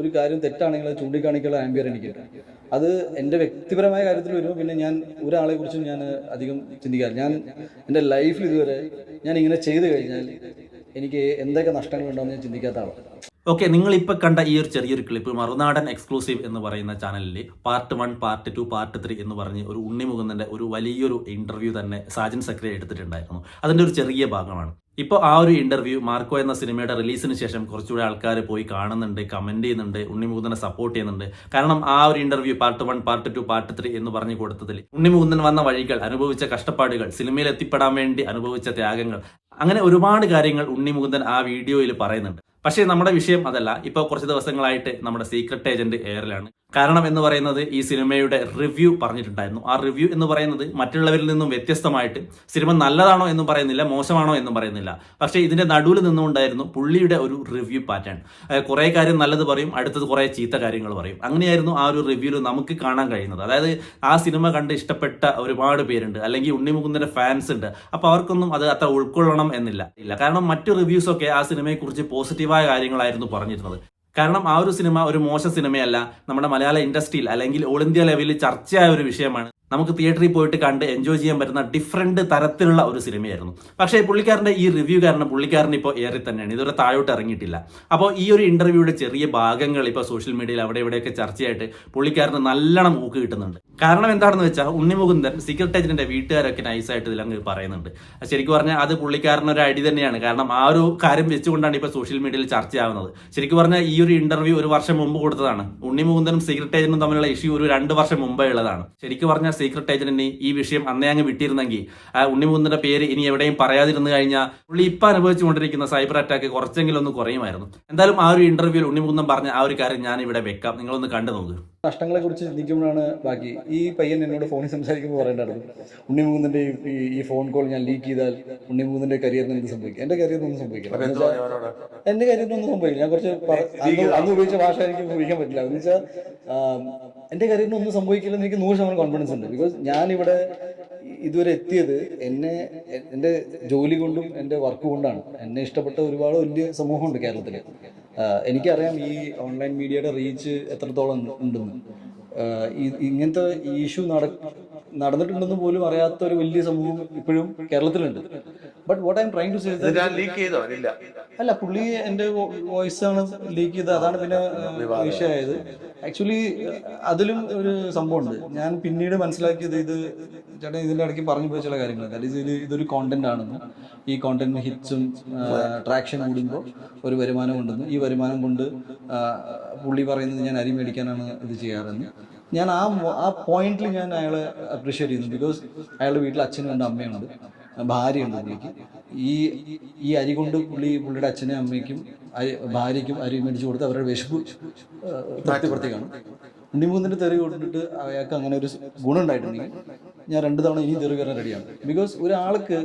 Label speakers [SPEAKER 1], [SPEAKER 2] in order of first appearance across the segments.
[SPEAKER 1] ഒരു കാര്യം തെറ്റാണെങ്കിൽ അത് ചൂണ്ടിക്കാണിക്കാനുള്ള ആംബിയർ എനിക്ക്. അത് എന്റെ വ്യക്തിപരമായ കാര്യത്തിൽ വരുമ്പോൾ പിന്നെ ഞാൻ ഒരാളെ കുറിച്ചും ഞാൻ അധികം ചിന്തിക്കാറില്ല. ഞാൻ എന്റെ ലൈഫിൽ ഇതുവരെ ഞാൻ ഇങ്ങനെ ചെയ്തു കഴിഞ്ഞാൽ എനിക്ക് എന്തൊക്കെ നഷ്ടങ്ങൾ ഉണ്ടാവും ഞാൻ ചിന്തിക്കാത്ത ആളാണ്.
[SPEAKER 2] ഓക്കെ നിങ്ങൾ ഇപ്പൊ കണ്ട ഈ ഒരു ചെറിയൊരു ക്ലിപ്പ് മറുനാടൻ എക്സ്ക്ലൂസീവ് എന്ന് പറയുന്ന ചാനലിൽ part one part two part three എന്ന് പറഞ്ഞ് ഒരു ഉണ്ണിമുകുന്ദന്റെ ഒരു വലിയൊരു ഇന്റർവ്യൂ തന്നെ സാജൻ സക്രിയ എടുത്തിട്ടുണ്ടായിരുന്നു. അതിന്റെ ഒരു ചെറിയ ഭാഗമാണ്. ഇപ്പോൾ ആ ഒരു ഇന്റർവ്യൂ മാർക്കോ എന്ന സിനിമയുടെ റിലീസിന് ശേഷം കുറച്ചുകൂടി ആൾക്കാർ പോയി കാണുന്നുണ്ട് കമന്റ് ചെയ്യുന്നുണ്ട് ഉണ്ണിമുകുന്ദനെ സപ്പോർട്ട് ചെയ്യുന്നുണ്ട്. കാരണം ആ ഒരു interview part one part two part three എന്ന് പറഞ്ഞു കൊടുത്തതിൽ ഉണ്ണിമുകുന്ദൻ വന്ന വഴികൾ അനുഭവിച്ച കഷ്ടപ്പാടുകൾ സിനിമയിൽ എത്തിപ്പെടാൻ വേണ്ടി അനുഭവിച്ച ത്യാഗങ്ങൾ അങ്ങനെ ഒരുപാട് കാര്യങ്ങൾ ഉണ്ണിമുകുന്ദൻ ആ വീഡിയോയിൽ പറയുന്നുണ്ട്. പക്ഷേ നമ്മുടെ വിഷയം അതല്ല. ഇപ്പോൾ കുറച്ച് ദിവസങ്ങളായിട്ട് നമ്മുടെ സീക്രട്ട് ഏജന്റ് എയറിലാണ് കാരണം എന്ന് പറയുന്നത് ഈ സിനിമയുടെ റിവ്യൂ പറഞ്ഞിട്ടുണ്ടായിരുന്നു. ആ റിവ്യൂ എന്ന് പറയുന്നത് മറ്റുള്ളവരിൽ നിന്നും വ്യത്യസ്തമായിട്ട് സിനിമ നല്ലതാണോ എന്നും പറയുന്നില്ല മോശമാണോ എന്നും പറയുന്നില്ല. പക്ഷേ ഇതിന്റെ നടുവിൽ നിന്നുകൊണ്ടായിരുന്നു പുള്ളിയുടെ ഒരു റിവ്യൂ പാറ്റേൺ. കുറേ കാര്യം നല്ലത് പറയും അടുത്തത് കുറേ ചീത്ത കാര്യങ്ങൾ പറയും. അങ്ങനെയായിരുന്നു ആ ഒരു റിവ്യൂവിൽ നമുക്ക് കാണാൻ കഴിയുന്നത്. അതായത് ആ സിനിമ കണ്ട് ഇഷ്ടപ്പെട്ട ഒരുപാട് പേരുണ്ട്. അല്ലെങ്കിൽ ഉണ്ണിമുകുന്ദന്റെ ഫാൻസ് ഉണ്ട്. അപ്പോൾ അവർക്കൊന്നും അത് അത്ര ഉൾക്കൊള്ളണം എന്നില്ല. ഇല്ല. കാരണം മറ്റു റിവ്യൂസൊക്കെ ആ സിനിമയെക്കുറിച്ച് പോസിറ്റീവായ കാര്യങ്ങളായിരുന്നു പറഞ്ഞിരുന്നത്. കാരണം ആ ഒരു സിനിമ ഒരു മോശം സിനിമയല്ല. നമ്മുടെ മലയാള ഇൻഡസ്ട്രിയിൽ അല്ലെങ്കിൽ ഓൾ ഇന്ത്യ ലെവലിൽ ചർച്ചയായ ഒരു വിഷയമാണ്. നമുക്ക് തിയേറ്ററിൽ പോയിട്ട് കണ്ട് എൻജോയ് ചെയ്യാൻ പറ്റുന്ന ഡിഫറെന്റ് തരത്തിലുള്ള ഒരു സിനിമയായിരുന്നു. പക്ഷേ പുള്ളിക്കാരന്റെ ഈ റിവ്യൂ കാരണം പുള്ളിക്കാരൻ ഇപ്പോൾ ഏറെ തന്നെയാണ്. ഇതുവരെ താഴോട്ട് ഇറങ്ങിയിട്ടില്ല. അപ്പോൾ ഈ ഒരു ഇന്റർവ്യൂയുടെ ചെറിയ ഭാഗങ്ങൾ ഇപ്പോൾ സോഷ്യൽ മീഡിയയിൽ അവിടെ ഇവിടെയൊക്കെ ചർച്ചയായിട്ട് പുള്ളിക്കാരന് നല്ലോണം മൂക്ക് കിട്ടുന്നുണ്ട്. കാരണം എന്താണെന്ന് വെച്ചാൽ ഉണ്ണിമുകുന്ദൻ സീക്രട്ട് ഏജന്റിന്റെ വീട്ടുകാരൊക്കെ നൈസായിട്ട് ഇതിലങ്ങ് പറയുന്നുണ്ട്. ശരിക്കും പറഞ്ഞാൽ അത് പുള്ളിക്കാരനൊരു അടി തന്നെയാണ്. കാരണം ആ ഒരു കാര്യം വെച്ചുകൊണ്ടാണ് ഇപ്പോൾ സോഷ്യൽ മീഡിയയിൽ ചർച്ചയാവുന്നത്. ശരിക്കും പറഞ്ഞാൽ ഈ ഒരു ഇന്റർവ്യൂ ഒരു വർഷം മുമ്പ് കൊടുത്തതാണ്. ഉണ്ണിമുകുന്ദനും സീക്രട്ട് ഏജന്റും തമ്മിലുള്ള ഇഷ്യൂ ഒരു രണ്ട് വർഷം മുമ്പേ ഉള്ളതാണ്. ശരിക്കും പറഞ്ഞാൽ സീക്രട്ട് ഏജന്റിന് ഈ വിഷയം അന്നേ അങ്ങ് വിട്ടിരുന്നെങ്കിൽ. ഉണ്ണിമുകുന്ദന്റെ പേര് ഇനി എവിടെയും പറയാതിരുന്നു കഴിഞ്ഞാൽ പുള്ളി ഇപ്പൊ അനുഭവിച്ചുകൊണ്ടിരിക്കുന്ന സൈബർ അറ്റാക്ക് കുറച്ചെങ്കിലും ഒന്ന് കുറയുമായിരുന്നു. എന്തായാലും ആ ഒരു ഇന്റർവ്യൂവിൽ ഉണ്ണിമുകുന്ദൻ പറഞ്ഞ ആ ഒരു കാര്യം ഞാൻ ഇവിടെ വെക്കാം. നിങ്ങളൊന്ന് കണ്ടു നോക്ക്
[SPEAKER 1] നഷ്ടങ്ങളെ കുറിച്ച് ചിന്തിക്കുമ്പോഴാണ് ബാക്കി. ഈ പയ്യൻ എന്നോട് ഫോണിൽ സംസാരിക്കുമ്പോൾ പറയേണ്ടായിരുന്നു ഉണ്ണിമുകുന്ദന്റെ ഈ ഫോൺ കോൾ ഞാൻ ലീക്ക് ചെയ്താൽ ഉണ്ണിമുകുന്ദന്റെ കരിയറിന് എന്ത് സംഭവിക്കും? എന്റെ കരിയറിന് ഒന്നും സംഭവിക്കില്ല. എന്റെ കരിയറിന് ഒന്നും സംഭവിക്കില്ല. ഞാൻ കുറച്ച് അന്ന് ഉപയോഗിച്ച ഭാഷ എനിക്ക് ഉപയോഗിക്കാൻ പറ്റില്ല. എന്ന് വെച്ചാൽ എന്റെ കരിയറിന് ഒന്നും സംഭവിക്കില്ലെന്ന് എനിക്ക് നൂറ് ശതമാനം കോൺഫിഡൻസ് ഉണ്ട്. ബിക്കോസ് ഞാൻ ഇവിടെ ഇതുവരെ എത്തിയത് എന്നെ എന്റെ ജോലി കൊണ്ടും എന്റെ വർക്ക് കൊണ്ടാണ്. എന്നെ ഇഷ്ടപ്പെട്ട ഒരുപാട് വലിയ സമൂഹമുണ്ട് കേരളത്തിൽ എനിക്കറിയാം ഈ ഓൺലൈൻ മീഡിയയുടെ റീച്ച് എത്രത്തോളം ഉണ്ടെന്ന്. ഇങ്ങനത്തെ ഇഷ്യൂ നട നടന്നിട്ടുണ്ടെന്ന് പോലും അറിയാത്ത ഒരു വലിയ സമൂഹം ഇപ്പോഴും കേരളത്തിലുണ്ട്. But what I'm trying to say
[SPEAKER 3] leak ചെയ്തോ?
[SPEAKER 1] അല്ല പുള്ളി എന്റെ വോയിസ് ആണ് ലീക്ക് ചെയ്തത്. അതാണ് പിന്നെ വിഷയമായത്. ആക്ച്വലി അതിലും ഒരു സംഭവം ഉണ്ട് ഞാൻ പിന്നീട് മനസ്സിലാക്കിയത് ഇത് ചേട്ടൻ ഇതിന്റെ ഇടയ്ക്ക് പറഞ്ഞു പോയ ചില കാര്യങ്ങൾ ദാറ്റ് ഇത് ഇതൊരു കോണ്ടന്റ് ആണെന്ന് ഈ കോണ്ടന്റിന് ഹിറ്റ്സും ട്രാക്ഷൻ കൂടുമ്പോൾ ഒരു വരുമാനം ഉണ്ടെന്ന് ഈ വരുമാനം കൊണ്ട് പുള്ളി പറയുന്നത് ഞാൻ അരി മേടിക്കാനാണ് ഇത് ചെയ്യാറെന്ന് ഞാൻ ആ ആ പോയിന്റിൽ ഞാൻ അയാളെ അപ്രീഷിയേറ്റ് ചെയ്യുന്നു. ബിക്കോസ് അയാളുടെ വീട്ടിൽ അച്ഛനും ഉണ്ട് അമ്മയുണ്ട് ഭാര്യയുണ്ട് പുള്ളിക്ക്. ഈ ഈ അരി കൊണ്ട് പുള്ളി പുള്ളിയുടെ അച്ഛനും അമ്മയ്ക്കും അരി- ഭാര്യയ്ക്കും അരി മേടിച്ചു കൊടുത്ത് അവരുടെ വിശപ്പ് തൃപ്തിപ്പെടുത്തി കാണും ഉണ്ണിമൂന്നിന്റെ തെറി കൊണ്ടിട്ട് അയാൾക്ക് അങ്ങനെ ഒരു ഗുണം ഉണ്ടായിട്ടുണ്ടെങ്കിൽ ഞാൻ രണ്ട് തവണ ഇനിയും തെറി കയറാൻ റെഡിയാണ് ബിക്കോസ് ഒരാൾക്ക്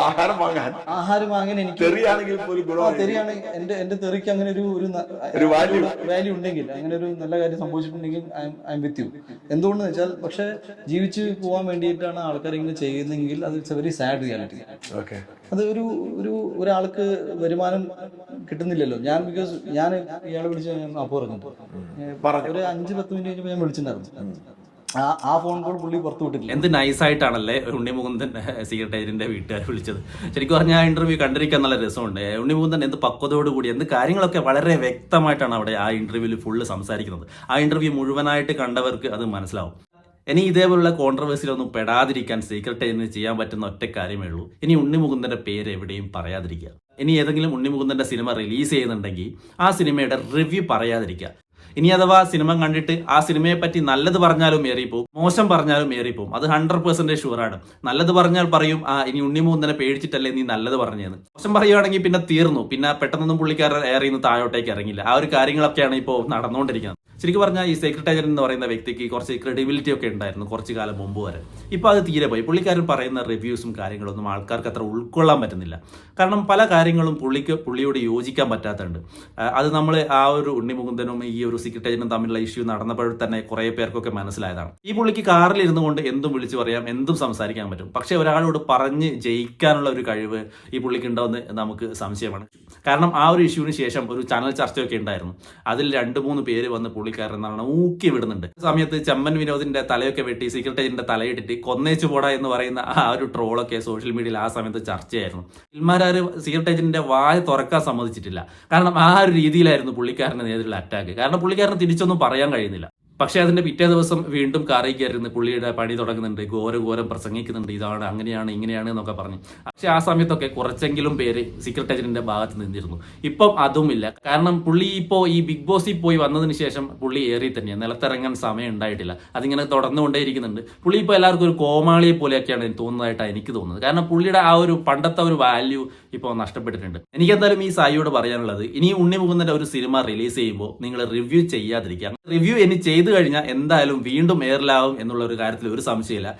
[SPEAKER 3] ആഹാരം വാങ്ങാൻ.
[SPEAKER 1] ആഹാരം വാങ്ങാൻ എനിക്ക്
[SPEAKER 3] തെറിയാണെങ്കിൽ പോലും
[SPEAKER 1] എന്റെ എന്റെ തെറിക്ക് അങ്ങനെ ഒരു ഒരു
[SPEAKER 3] വാല്യൂ
[SPEAKER 1] വാല്യൂ ഉണ്ടെങ്കിൽ അങ്ങനെ ഒരു നല്ല കാര്യം സംഭവിച്ചിട്ടുണ്ടെങ്കിൽ ഐ എം വിത്ത് യു എന്തുകൊണ്ടെന്ന് വെച്ചാൽ പക്ഷെ ജീവിച്ച് പോകാൻ വേണ്ടിയിട്ടാണ് ആൾക്കാർ ഇങ്ങനെ ചെയ്യുന്നതെങ്കിൽ അത് it's a very sad reality
[SPEAKER 3] okay
[SPEAKER 1] അത് ഒരു ഒരു ഒരാൾക്ക് വരുമാനം കിട്ടുന്നില്ലല്ലോ. ഞാൻ ബിക്കോസ് ഞാൻ ഇയാളെ വിളിച്ച് ഞാൻ അപ്പോ പറഞ്ഞു. ഒരു അഞ്ച് പത്ത് മിനിറ്റ് കഴിഞ്ഞപ്പോൾ ഞാൻ വിളിച്ചിട്ടുണ്ടായിരുന്നു. ആ ഫോൺ കോൾ പുള്ളി പുറത്തു വിട്ടിട്ടില്ല.
[SPEAKER 2] എന്ത് നൈസായിട്ടാണല്ലേ ഉണ്ണിമുകുന്ദൻ സീക്രട്ട് ഏജന്റിന്റെ വീട്ടുകാർ വിളിച്ചത്. ശരിക്കും പറഞ്ഞാൽ ആ ഇന്റർവ്യൂ കണ്ടിരിക്കാൻ നല്ല രസമുണ്ട്. ഉണ്ണിമുകുന്ദൻ എന്ത് പക്വതയോടുകൂടി എന്ത് കാര്യങ്ങളൊക്കെ വളരെ വ്യക്തമായിട്ടാണ് അവിടെ ആ ഇന്റർവ്യൂവിൽ ഫുള്ള് സംസാരിക്കുന്നത്. ആ ഇന്റർവ്യൂ മുഴുവനായിട്ട് കണ്ടവർക്ക് അത് മനസ്സിലാവും. ഇനി ഇതേപോലുള്ള കോൺട്രവേഴ്സിലൊന്നും പെടാതിരിക്കാൻ സീക്രട്ട് ഏജന്റിന് ചെയ്യാൻ പറ്റുന്ന ഒറ്റ കാര്യമേ ഉള്ളൂ. ഇനി ഉണ്ണിമുകുന്ദന്റെ പേര് എവിടെയും പറയാതിരിക്കുക. ഇനി ഏതെങ്കിലും ഉണ്ണിമുകുന്ദന്റെ സിനിമ റിലീസ് ചെയ്യുന്നുണ്ടെങ്കിൽ ആ സിനിമയുടെ റിവ്യൂ പറയാതിരിക്കുക. ഇനി അഥവാ സിനിമ കണ്ടിട്ട് ആ സിനിമയെ പറ്റി നല്ലത് പറഞ്ഞാലും ഏറിപ്പോവും. മോശം പറഞ്ഞാലും ഏറിപ്പോവും. അത് ഹൺഡ്രഡ് പെർസെന്റേജ് ഷുവറാണ് നല്ലത് പറഞ്ഞാൽ പറയും ആ ഇനി ഉണ്ണിമൂന്നനെ പേടിച്ചിട്ടല്ലേ നീ നല്ലത് പറഞ്ഞതെന്ന് മോശം പറയുവാണെങ്കിൽ പിന്നെ തീർന്നു. പിന്നെ പെട്ടെന്നൊന്നും പുള്ളിക്കാരൻ ഏറിന്ന് താഴോട്ടേക്ക് ഇറങ്ങില്ല ആ ഒരു കാര്യങ്ങളൊക്കെയാണ് ഇപ്പോൾ നടന്നുകൊണ്ടിരിക്കുന്നത്. ശരിക്കും പറഞ്ഞാൽ ഈ സെക്രട്ടേറിയൻ എന്ന് പറയുന്ന വ്യക്തിക്ക് കുറച്ച് ക്രെഡിബിലിറ്റി ഒക്കെ ഉണ്ടായിരുന്നു കുറച്ച് കാലം മുമ്പ് വരെ. ഇപ്പോൾ അത് തീരെ പോയി. പുള്ളിക്കാരൻ പറയുന്ന റിവ്യൂസും കാര്യങ്ങളൊന്നും ആൾക്കാർക്ക് അത്ര ഉൾക്കൊള്ളാൻ പറ്റുന്നില്ല. കാരണം പല കാര്യങ്ങളും പുള്ളിക്ക് പുള്ളിയോട് യോജിക്കാൻ പറ്റാത്തതുണ്ട്. അത് നമ്മൾ ആ ഒരു ഉണ്ണിമുകുന്ദനും ഈ ഒരു സെക്രട്ടേറിയനും തമ്മിലുള്ള ഇഷ്യൂ നടന്നപ്പോൾ തന്നെ കുറേ പേർക്കൊക്കെ മനസ്സിലായതാണ്. ഈ പുള്ളിക്ക് കാറിൽ ഇരുന്നു കൊണ്ട് എന്തും വിളിച്ചു പറയാം എന്തും സംസാരിക്കാൻ പറ്റും. പക്ഷേ ഒരാളോട് പറഞ്ഞ് ജയിക്കാനുള്ള ഒരു കഴിവ് ഈ പുള്ളിക്ക് ഉണ്ടോയെന്ന് നമുക്ക് സംശയമാണ്. കാരണം ആ ഒരു ഇഷ്യൂവിന് ശേഷം ഒരു ചാനൽ ചർച്ചയൊക്കെ ഉണ്ടായിരുന്നു. അതിൽ രണ്ട് മൂന്ന് പേര് വന്ന് പുള്ളിക്കാരൻ എന്നാണ് ഊക്കി വിടുന്നുണ്ട്. സമയത്ത് ചെമ്മൻ വിനോദിന്റെ തലയൊക്കെ വെട്ടി സീക്രട്ട് ഏജന്റിന്റെ തലയിട്ടിട്ട് കൊന്നേച്ചു പോടാ എന്ന് പറയുന്ന ആ ഒരു ട്രോളൊക്കെ സോഷ്യൽ മീഡിയയിൽ ആ സമയത്ത് ചർച്ചയായിരുന്നു. ഇൽമാരാര് സീക്രട്ട് ഏജന്റിന്റെ വായ തുറക്കാൻ സമ്മതിച്ചിട്ടില്ല. കാരണം ആ ഒരു രീതിയിലായിരുന്നു പുള്ളിക്കാരന്റെ നേരിട്ടുള്ള അറ്റാക്ക് കാരണം പുള്ളിക്കാരന് തിരിച്ചൊന്നും പറയാൻ കഴിയുന്നില്ല. പക്ഷേ അതിന്റെ പിറ്റേ ദിവസം വീണ്ടും കാറി കയറിയിരുന്നു പുള്ളിയുടെ പണി തുടങ്ങുന്നുണ്ട്. ഘോരം ഘോരം പ്രസംഗിക്കുന്നുണ്ട്. ഇതാണ് അങ്ങനെയാണ് ഇങ്ങനെയാണ് എന്നൊക്കെ പറഞ്ഞു. പക്ഷേ ആ സമയത്തൊക്കെ കുറച്ചെങ്കിലും പേര് സീക്രട്ട് ഏജന്റിന്റെ ഭാഗത്ത് നിന്നിരുന്നു. ഇപ്പം അതുമില്ല. കാരണം പുള്ളി ഇപ്പോൾ ഈ ബിഗ് ബോസിൽ പോയി വന്നതിന് ശേഷം പുള്ളി ഏറി തന്നെയാണ് നിലത്തിറങ്ങാൻ സമയം ഉണ്ടായിട്ടില്ല. അതിങ്ങനെ തുടർന്നുകൊണ്ടേയിരിക്കുന്നുണ്ട് പുള്ളി ഇപ്പോൾ എല്ലാവർക്കും ഒരു കോമാളിയെ പോലെയൊക്കെയാണ് തോന്നുന്നതായിട്ടാണ് എനിക്ക് തോന്നുന്നത്. കാരണം പുള്ളിയുടെ ആ ഒരു പണ്ടത്തെ ഒരു വാല്യൂ ഇപ്പോൾ നഷ്ടപ്പെട്ടിട്ടുണ്ട്. എനിക്കെന്തായാലും ഈ സായിയോട് പറയാനുള്ളത് ഇനി ഉണ്ണി മുകുന്ദന്റെ ഒരു സിനിമ റിലീസ് ചെയ്യുമ്പോൾ നിങ്ങൾ റിവ്യൂ ചെയ്യാതിരിക്കുക. റിവ്യൂ ഇനി ചെയ്തു കഴിഞ്ഞാൽ എന്തായാലും വീണ്ടും എയറിലാവും എന്നുള്ള ഒരു കാര്യത്തിൽ ഒരു സംശയമില്ല.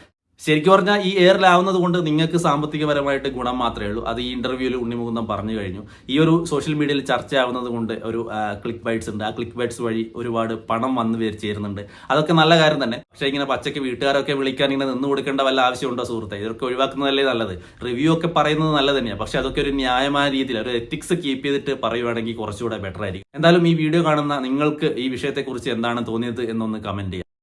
[SPEAKER 2] ശരിക്കും പറഞ്ഞാൽ ഈ എയറിലാവുന്നത് കൊണ്ട് നിങ്ങൾക്ക് സാമ്പത്തികപരമായിട്ട് ഗുണം മാത്രമേ ഉള്ളൂ. അത് ഈ ഇന്റർവ്യൂവിൽ ഉണ്ണിമുകുന്ദം പറഞ്ഞു കഴിഞ്ഞു. ഈ ഒരു സോഷ്യൽ മീഡിയയിൽ ചർച്ചയാവുന്നത് കൊണ്ട് ഒരു ക്ലിക്ക് ബൈറ്റ്സ് ഉണ്ട്. ആ ക്ലിക്ക് ബൈറ്റ്സ് വഴി ഒരുപാട് പണം വന്ന് ചേരുന്നുണ്ട്. അതൊക്കെ നല്ല കാര്യം തന്നെ. പക്ഷേ ഇങ്ങനെ പച്ചയ്ക്ക് വീട്ടുകാരൊക്കെ വിളിക്കാൻ ഇങ്ങനെ നിന്ന് കൊടുക്കേണ്ട വല്ല ആവശ്യമുണ്ടോ സുഹൃത്തെ? ഇതൊക്കെ ഒഴിവാക്കുന്നതല്ലേ നല്ലത്. റിവ്യൂ ഒക്കെ പറയുന്നത് നല്ലത് തന്നെയാണ് പക്ഷെ അതൊക്കെ ഒരു ന്യായമായ രീതിയിൽ ഒരു എത്തിക്സ് കീപ്പ് ചെയ്തിട്ട് പറയുവാണെങ്കിൽ കുറച്ചുകൂടെ ബെറ്റർ ആയിരിക്കും. എന്തായാലും ഈ വീഡിയോ കാണുന്ന നിങ്ങൾക്ക് ഈ വിഷയത്തെക്കുറിച്ച് എന്താണ് തോന്നിയത് എന്നൊന്ന് കമന്റ് ചെയ്യാം.